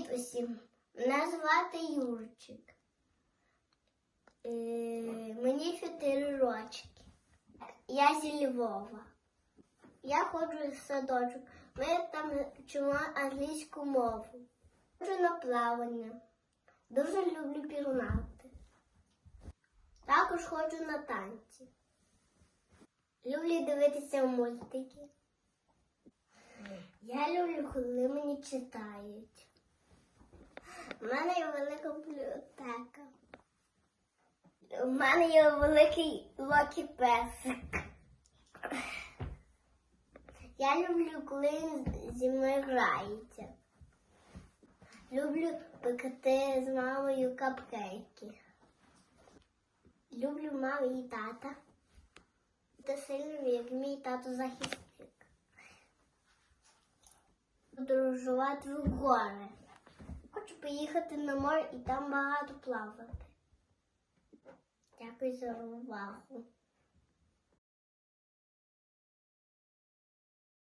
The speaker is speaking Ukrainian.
Привіт усім! Мене звати Юрчик. Е, мені 4 рочки. Я зі Львова. Я ходжу в садочок. Ми там вчимо англійську мову. Ходжу на плавання. Дуже люблю пірнати. Також ходжу на танці. Люблю дивитися мультики. Я люблю, коли мені читають. У мене є велика бібліотека. У мене є великий локі песик. Я люблю, коли він зі мною грається. Люблю пекти з мамою капкейки. Люблю маму і тата. Та сильно, як мій тато захисник подорожувати в гори. Поїхати на море і там багато плавати. Дякую за увагу.